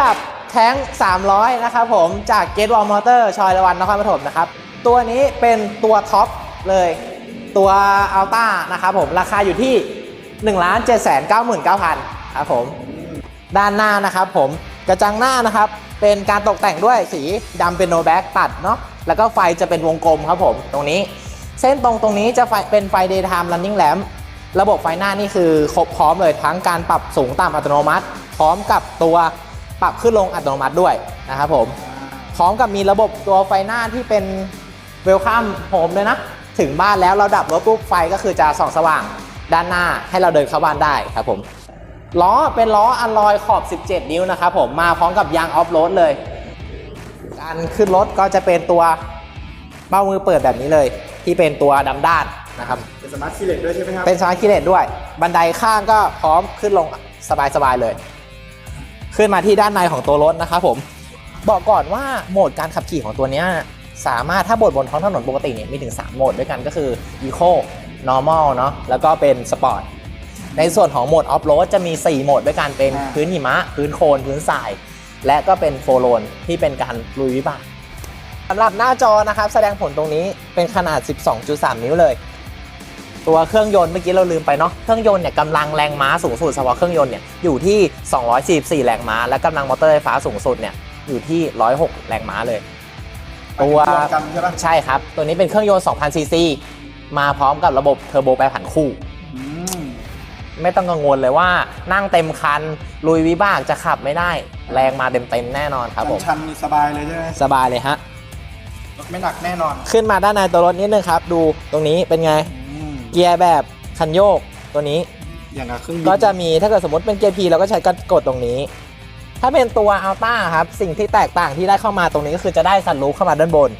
กับแท้ง 300 นะครับผมจากเกตวอลมอเตอร์ชอยละวันนครปฐมนะครับ ตัวนี้เป็นตัวท็อปเลย ตัวอัลต้านะครับผมราคาอยู่ที่ 1 7 9 9 0 0 0ครับผมด้านหน้านะครับผมกระจังหน้านะครับ เป็นการตกแต่งด้วยสีดำเป็นโนแบ็กตัดเนาะแล้วก็ไฟจะเป็นวงกลมครับผมตรงนี้ เส้นตรงตรงนี้จะไฟเป็นไฟ daytime running lamp ระบบไฟหน้านี่คือครบพร้อมเลยทั้งการปรับสูงต่ำอัตโนมัติ พร้อมกับตัว ปรับขึ้นลงอัตโนมัติด้วยนะครับผมพร้อมกับมีระบบตัวไฟหน้าที่เป็นเวลคัมโฮมเลยนะ ถึงบ้านแล้วเราดับรถปุ๊บไฟก็คือจะส่องสว่างด้านหน้าให้เราเดินเข้าบ้านได้ครับผมล้อเป็นล้ออัลลอยขอบ 17 นิ้วนะครับผมมาพร้อมกับยางออฟโรดเลย การขึ้นรถก็จะเป็นตัวเบ้ามือเปิดแบบนี้เลย ที่เป็นตัวดำด้านนะครับเป็นสมาร์ทคีย์เลสด้วยใช่ไหมครับเป็นสมาร์ทคีย์เลสด้วย บันไดข้างก็พร้อมขึ้นลงสบายๆเลย ขึ้นมาที่ด้านในของตัวรถนะครับผมบอกก่อนว่าโหมดการขับขี่ของตัวเนี้ยสามารถถ้าบดบนท้องถนนปกติเนี่ยมีถึง 3 โหมดด้วยกันก็คือ Eco Normal เนาะแล้วก็เป็น Sport ในส่วนของโหมด Off Road จะมี 4 โหมดด้วยกันเป็นพื้นหิมะ พื้นโคลนพื้นทราย และก็เป็นโฟโลนที่เป็นการลุยวิบากสำหรับหน้าจอนะครับ แสดงผลตรงนี้เป็นขนาด 12.3 นิ้วเลย ตัวเครื่องยนต์เมื่อกี้เราลืมไปเนาะเครื่องยนต์เนี่ยกำลังแรงม้าสูงสุดเฉพาะเครื่องยนต์เนี่ยอยู่ที่ 244 แรงม้า และกำลังมอเตอร์ไฟฟ้าสูงสุดเนี่ยอยู่ที่ 106 แรงม้าเลย ตัวรวมกันใช่ปะใช่ครับ ตัวนี้เป็นเครื่องยนต์ 2,000ซีซีมาพร้อมกับระบบเทอร์โบแปรผันคู่อืมไม่ต้องกังวลเลยว่านั่งเต็มคัน ลุยวิบากจะขับไม่ได้ แรงมาเต็มๆแน่นอนครับผมชันๆนี่สบายเลยใช่ไหมสบายเลยฮะรถไม่หนักแน่นอน ขึ้นมาด้านในตัวรถนิดนึงครับ ดูตรงนี้เป็นไงอืม เกียร์แบบคันโยกตัวนี้ อย่างกับเครื่องบินก็จะมีถ้าเกิดสมมติเป็นเกียร์ P เราก็ใช้การกดตรงนี้ ถ้าเป็นตัว Alta ครับ สิ่งที่แตกต่างที่ได้เข้ามาตรงนี้ก็คือจะได้ซันรูฟเข้ามาด้านบน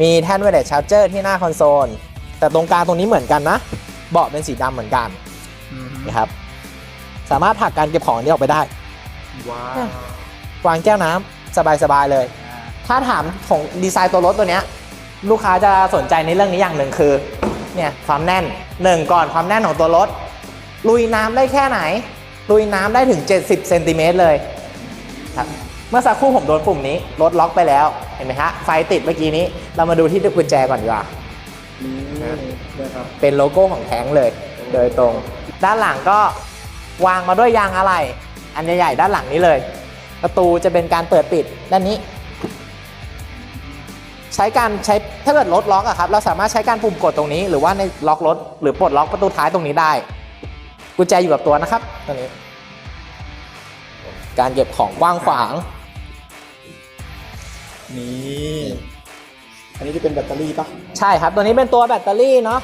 มีแท่นไวเลสชาร์เจอร์ที่หน้าคอนโซล แต่ตรงกลางตรงนี้เหมือนกันนะ เบาะเป็นสีดำเหมือนกันอืมนะครับ สามารถผลักการเก็บของอันนี้ออกไปได้ว้าววางแก้วน้ำสบายๆเลย ถ้าถามของดีไซน์ตัวรถตัวเนี้ยลูกค้าจะสนใจในเรื่องนี้อย่างหนึ่งคือ เนี่ยความแน่นหนึ่งก่อนความแน่นของตัวรถ ลุยน้ำได้แค่ไหน ลุยน้ำได้ถึง 70เซนติเมตรเลยครับเมื่อสักครู่ผมโดนปุ่มนี้รถล็อกไปแล้วเห็นไหมฮะไฟติดเมื่อกี้นี้ เรามาดูที่กุญแจก่อนดีกว่านี่นะครับเป็นโลโก้ของแท้งเลย โดยตรง ด้านหลังก็วางมาด้วยยางอะไหล่อันใหญ่ๆด้านหลังนี้เลย ประตูจะเป็นการเปิดปิดด้านนี้ ใช้การใช้ถ้าเกิดรถล็อกอะครับเราสามารถใช้การปุ่มกดตรงนี้ หรือว่าในล็อกรถหรือปลดล็อกประตูท้ายตรงนี้ได้ กุญแจอยู่กับตัวนะครับตัวนี้ การเก็บของกว้างขวาง นี่อันนี้จะเป็นแบตเตอรี่ปะใช่ครับตัวนี้เป็นตัวแบตเตอรี่เนาะ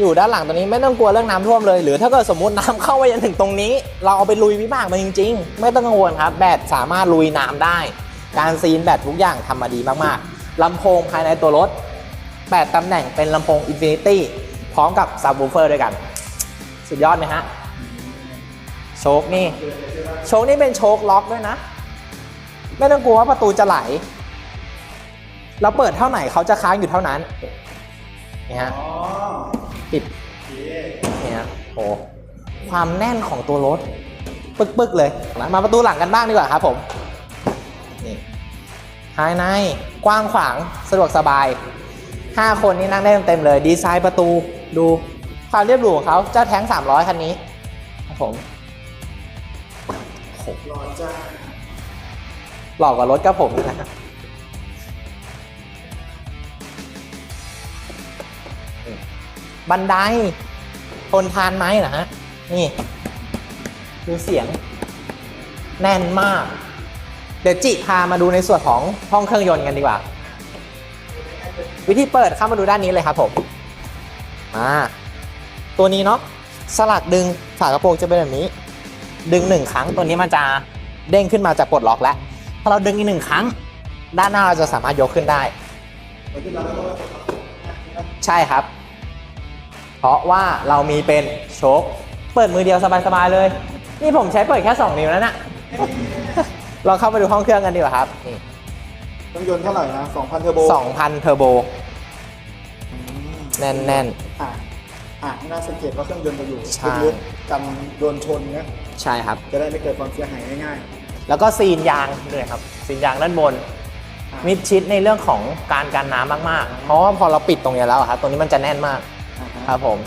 อยู่ด้านหลังตัวนี้ไม่ต้องกลัวเรื่องน้ำท่วมเลย หรือถ้าเกิดสมมติน้ำเข้าไปจนถึงตรงนี้ เราเอาไปลุยวิบากมาจริง ๆ ไม่ต้องกังวลครับ แบตสามารถลุยน้ำได้ การซีนแบตทุกอย่างทำมาดีมากๆ ลำโพงภายในตัวรถ 8 ตำแหน่งเป็นลำโพง Infinity พร้อมกับซับ w ูเฟอร์ด้วยกัน สุดยอดไหมฮะ โชคนี่ โชคนี่เป็นโชคล็อกด้วยนะ ไม่ต้องกลัวว่าประตูจะไหล เราเปิดเท่าไหนเขาจะค้างอยู่เท่านั้น นี่ฮะ ปิดเนี่ยโอ้ความแน่นของตัวรถ ปึกๆเลย มาประตูหลังกันบ้างดีกว่าครับผม ภายในกว้างขวางสะดวกสบาย 5 คนนี่นั่งได้เต็มๆเลย ดีไซน์ประตูดูความเรียบหรูของเขาเจ้าแท้ง 300 คันนี้ครับผมรอจ้าหลอกกว่ารถกับผมนะบันไดทนทานไหมเหรอฮะนี่ ดูเสียง แน่นมาก เดี๋ยวจิพามาดูในส่วนของห้องเครื่องยนต์กันดีกว่า วิธีเปิดเข้ามาดูด้านนี้เลยครับผมมาตัวนี้เนาะสลักดึงฝากระโปรงจะเป็นแบบนี้ ดึงหนึ่งครั้งตัวนี้มันจะเด้งขึ้นมาจากปลดล็อกแล้วพอเราดึงอีกหนึ่งครั้ง ด้านหน้าเราจะสามารถยกขึ้นได้ ใช่ครับ เพราะว่าเรามีเป็นโชคเปิดมือเดียวสบายๆเลย นี่ผมใช้เปิดแค่ 2 นิ้วแล้วนะ เราเข้ามาดูห้องเครื่องกันดีกว่าครับนี่เครื่องยนต์เท่าไหร่นะ2,000เทอร์โบ2,000เทอร์โบแน่นอะอะให้น่าสังเกตว่าเครื่องยนต์จะอยู่ใช่ ลึกๆกันโดนชนนะๆใช่ครับ จะได้ไม่เกิดความเสียหายง่ายแล้วก็ซีนยางด้วยครับ ซีนยางด้านบนมิดชิดในเรื่องของการกันน้ำมากๆ เพราะว่าพอเราปิดตรงเนี้ยแล้วอะครับตรงนี้มันจะแน่นมากอ่าฮะครับผม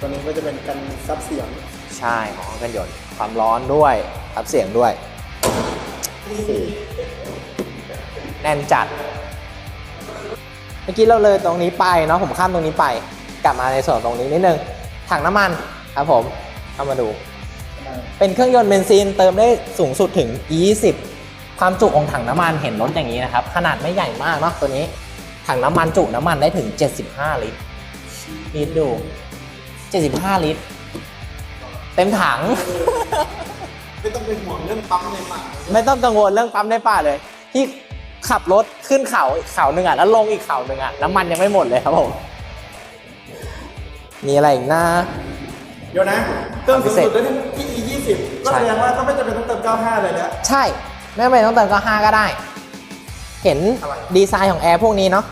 ตัวนี้ก็จะเป็นกันซับเสียง ใช่ของเครื่องยนต์ความร้อนด้วยรับเสียงด้วย แน่นจัด เมื่อกี้เราเลยตรงนี้ไปเนาะผมข้ามตรงนี้ไป กลับมาในส่วนตรงนี้นิดนึง ถังน้ำมันครับผมเข้ามาดู เป็นเครื่องยนต์เบนซินเติมได้สูงสุดถึง 20 ความจุของถังน้ำมันเห็นรถอย่างนี้นะครับ ขนาดไม่ใหญ่มากเนาะตัวนี้ ถังน้ำมันจุน้ำมันได้ถึง 75 ลิตรลิตรดู 75 ลิตร เต็มถัง ไม่ต้องเป็นห่วงเรื่องปั๊มในป่าไม่ต้องกังวลเรื่องปั๊มในป่าเลย ที่ขับรถขึ้นเขาอีกเขาหนึ่งอะแล้วลงอีกเขาหนึ่งอะน้ำมันยังไม่หมดเลยครับผมมีอะไรอีกนะเดี๋ยวนะเติมสูงสุดได้ที่ E 20ก็แสดงว่าก็ไม่จำเป็นต้องเติม 95 เลยนะใช่ ไม่จำเป็นต้องเติมก็5ก็ได้ เห็นอะไรดีไซน์ของแอร์พวกนี้เนาะ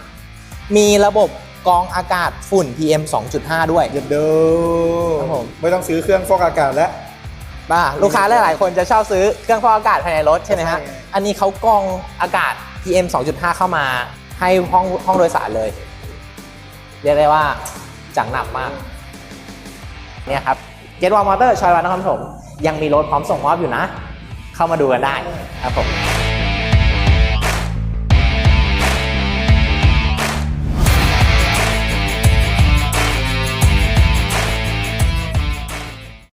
มีระบบกรองอากาศฝุ่น PM 2.5 ด้วย เดี๋ยวเด้ครับผมไม่ต้องซื้อเครื่องฟอกอากาศแล้ว บ้าลูกค้าหลายๆคนจะชอบซื้อเครื่องฟอกอากาศภายในรถใช่ไหมฮะใช่อันนี้เขากรองอากาศ PM 2.5 เข้ามาให้ห้องห้องโดยสารเลย เรียกได้ว่าจังหนักมาก เนี่ยครับเกตวอลมอเตอร์ชอยวันนครปฐมยังมีรถพร้อมส่งมอบอยู่นะ เข้ามาดูกันได้ครับผม